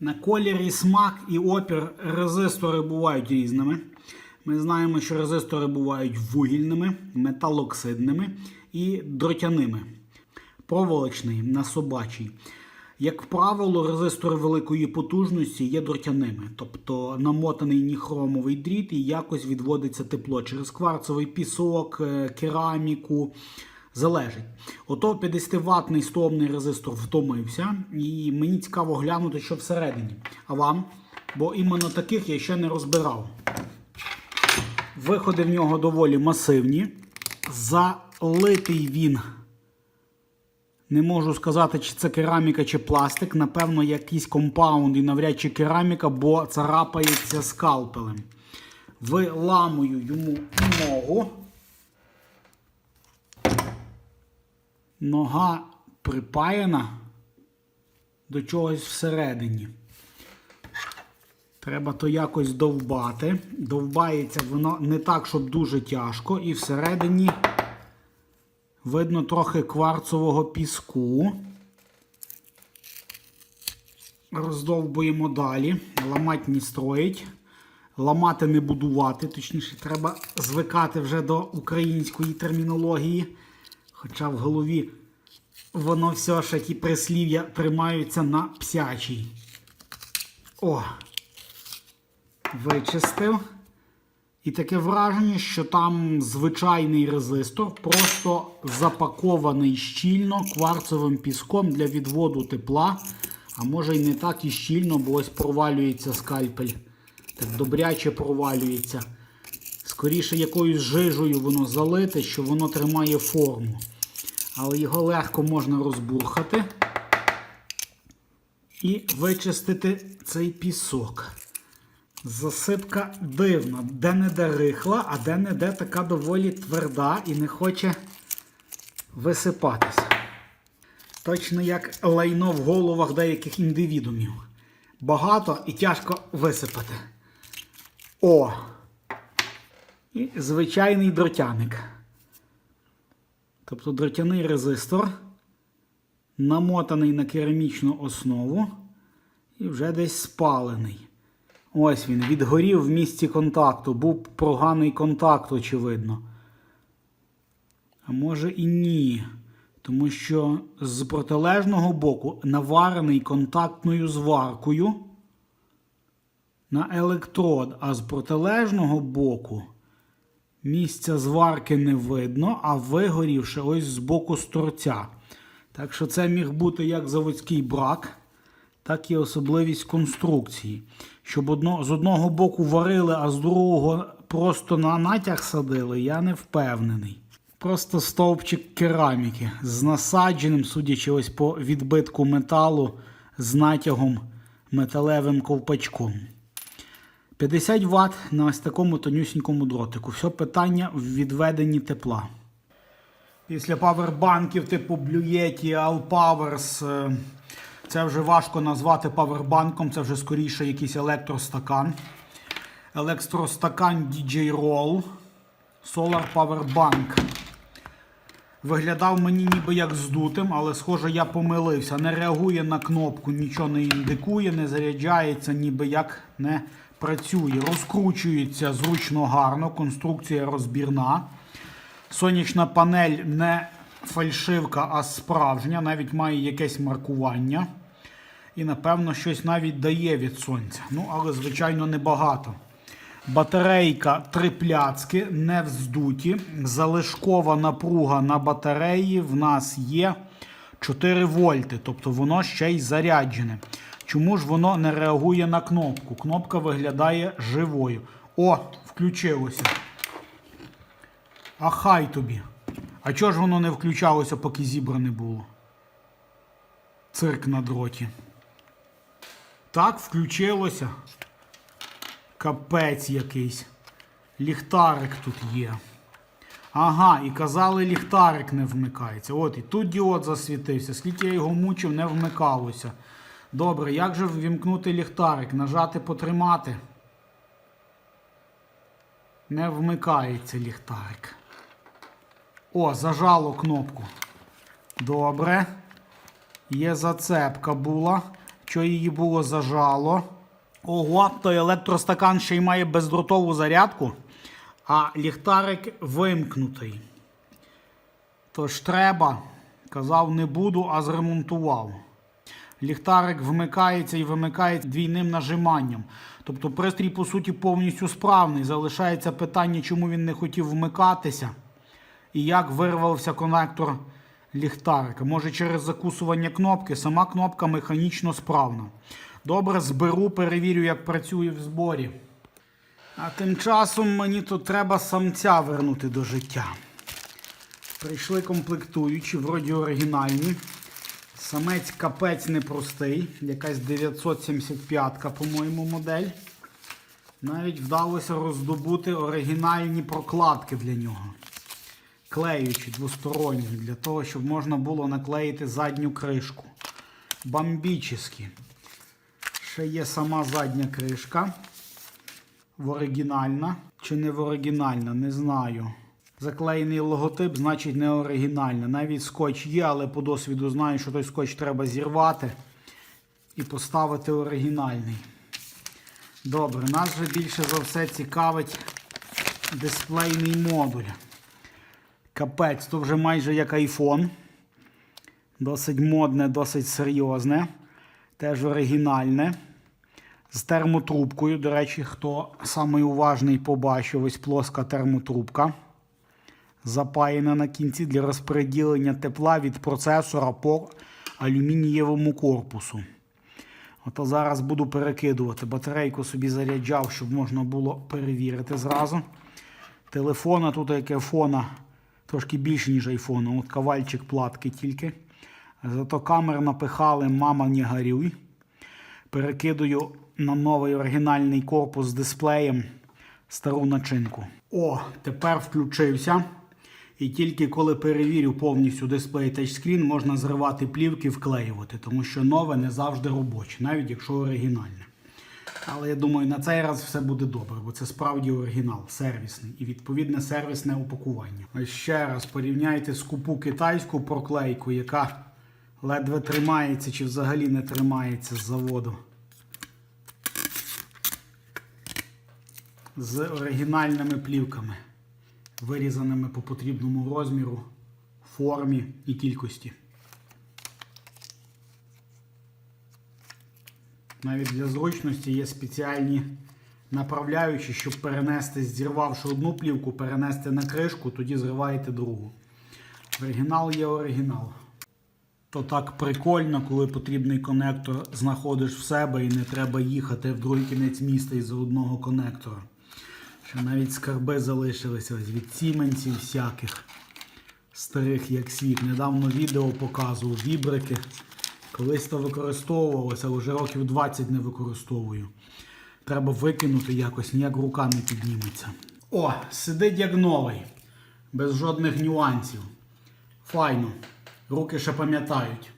На колір і смак і опір резистори бувають різними. Ми знаємо, що резистори бувають вугільними, металоксидними і дротяними. Проволочний на собачий. Як правило, резистори великої потужності є дротяними, тобто намотаний ніхромовий дріт і якось відводиться тепло через кварцевий пісок, е, кераміку. Залежить. Ото 50-ваттний стомний резистор втомився, і мені цікаво глянути, що всередині. А вам? Бо іменно таких я ще не розбирав. Виходи в нього доволі масивні. Залитий він. Не можу сказати, чи це кераміка, чи пластик. Напевно, якийсь компаунд і навряд чи кераміка, бо царапається скалпелем. Виламую йому ногу. Нога припаяна до чогось всередині. Треба то якось довбати. Довбається воно не так, щоб дуже тяжко. І всередині видно трохи кварцового піску. Роздовбуємо далі. Ламати не строїть. Ламати не будувати. Точніше, треба звикати вже до української термінології. Хоча в голові воно все ж ті прислів'я тримаються на псячій. О! Вичистив. І таке враження, що там звичайний резистор, просто запакований щільно кварцевим піском для відводу тепла. А може й не так і щільно, бо ось провалюється скальпель. Так добряче провалюється. Скоріше якоюсь жижею воно залите, що воно тримає форму. Але його легко можна розбурхати і вичистити цей пісок. Засипка дивна, де-не-де рихла, а де-не-де така доволі тверда і не хоче висипатися. Точно як лайно в головах деяких індивідумів. Багато і тяжко висипати. О! І звичайний дротяник. Тобто дротяний резистор, намотаний на керамічну основу і вже десь спалений. Ось він, відгорів в місці контакту. Був проганий контакт, очевидно. А може і ні. Тому що з протилежного боку наварений контактною зваркою на електрод, а з протилежного боку місця зварки не видно, а вигорівши ось з боку сторця. Так що це міг бути як заводський брак, так і особливість конструкції. Щоб одно, з одного боку варили, а з другого просто на натяг садили, я не впевнений. Просто стовпчик кераміки з насадженим, судячи ось по відбитку металу, з натягом металевим ковпачком. 50 Вт на ось такому тонюсінькому дротику. Все питання в відведенні тепла. Після павербанків типу Blue All Powers, е, це вже важко назвати павербанком, це вже скоріше якийсь електростакан. Електростакан DJ Roll Solar Power Bank. Виглядав мені ніби як здутим, але схоже, я помилився. Не реагує на кнопку, нічого не індикує, не заряджається, ніби як не працює. Розкручується зручно гарно, конструкція розбірна. Сонячна панель не фальшивка, а справжня, навіть має якесь маркування. І, напевно, щось навіть дає від сонця. Ну, але, звичайно, небагато. Батарейка три пляцки, не вздуті. Залишкова напруга на батареї в нас є 4 вольти, тобто воно ще й заряджене. Чому ж воно не реагує на кнопку? Кнопка виглядає живою. О, включилося. А хай тобі. А чого ж воно не включалося, поки зібране було? Цирк на дроті. Так, включилося. Капець якийсь. Ліхтарик тут є. Ага, і казали, ліхтарик не вмикається. От, і тут діод засвітився. Скільки я його мучив, не вмикалося. Добре, як же ввімкнути ліхтарик? Нажати потримати. Не вмикається ліхтарик. О, зажало кнопку. Добре. Є зацепка була. що її було зажало. Ого, той електростакан ще й має бездротову зарядку, а ліхтарик вимкнутий. Тож треба, казав, не буду, а зремонтував. Ліхтарик вмикається і вимикається двійним нажиманням. Тобто пристрій, по суті, повністю справний. Залишається питання, чому він не хотів вмикатися і як вирвався конектор ліхтарика. Може через закусування кнопки, сама кнопка механічно справна. Добре, зберу, перевірю, як працює в зборі. А тим часом мені тут треба самця вернути до життя. Прийшли комплектуючі, вроді оригінальні. Самець капець непростий, якась 975-ка, по-моєму, модель. Навіть вдалося роздобути оригінальні прокладки для нього. Клеючі двосторонні, для того, щоб можна було наклеїти задню кришку. Бомбічні. Ще є сама задня кришка. В оригінальна. Чи не в оригінальна, не знаю. Заклеєний логотип, значить не оригінальна. Навіть скотч є, але по досвіду знаю, що той скотч треба зірвати і поставити оригінальний. Добре, нас вже більше за все цікавить дисплейний модуль. Капець, то вже майже як iPhone. Досить модне, досить серйозне. Теж оригінальне. З термотрубкою. До речі, хто самий уважний побачив, ось плоска термотрубка. Запаяна на кінці для розподілення тепла від процесора по алюмінієвому корпусу. Ото зараз буду перекидувати. Батарейку собі заряджав, щоб можна було перевірити зразу. Телефона тут яке фона трошки більше, ніж айфона. От кавальчик платки тільки. Зато камер напихали, мама не горюй. Перекидую на новий оригінальний корпус з дисплеєм стару начинку. О, тепер включився. І тільки коли перевірю повністю дисплей тачскрін, можна зривати плівки, вклеювати, тому що нове не завжди робоче, навіть якщо оригінальне. Але я думаю, на цей раз все буде добре, бо це справді оригінал, сервісний і відповідне сервісне упакування. Ось ще раз порівняйте скупу китайську проклейку, яка ледве тримається чи взагалі не тримається з заводу. З оригінальними плівками, вирізаними по потрібному розміру, формі і кількості. Навіть для зручності є спеціальні направляючі, щоб перенести, зірвавши одну плівку, перенести на кришку, тоді зриваєте другу. Оригінал є оригінал. То так прикольно, коли потрібний конектор знаходиш в себе і не треба їхати в другий кінець міста із-за одного конектора. Що навіть скарби залишилися ось від сіменців всяких старих як світ. Недавно відео показував вібрики. Колись то використовувалося, але вже років 20 не використовую. Треба викинути якось, ніяк рука не підніметься. О, сидить як новий, без жодних нюансів. Файно. Руки ще пам'ятають.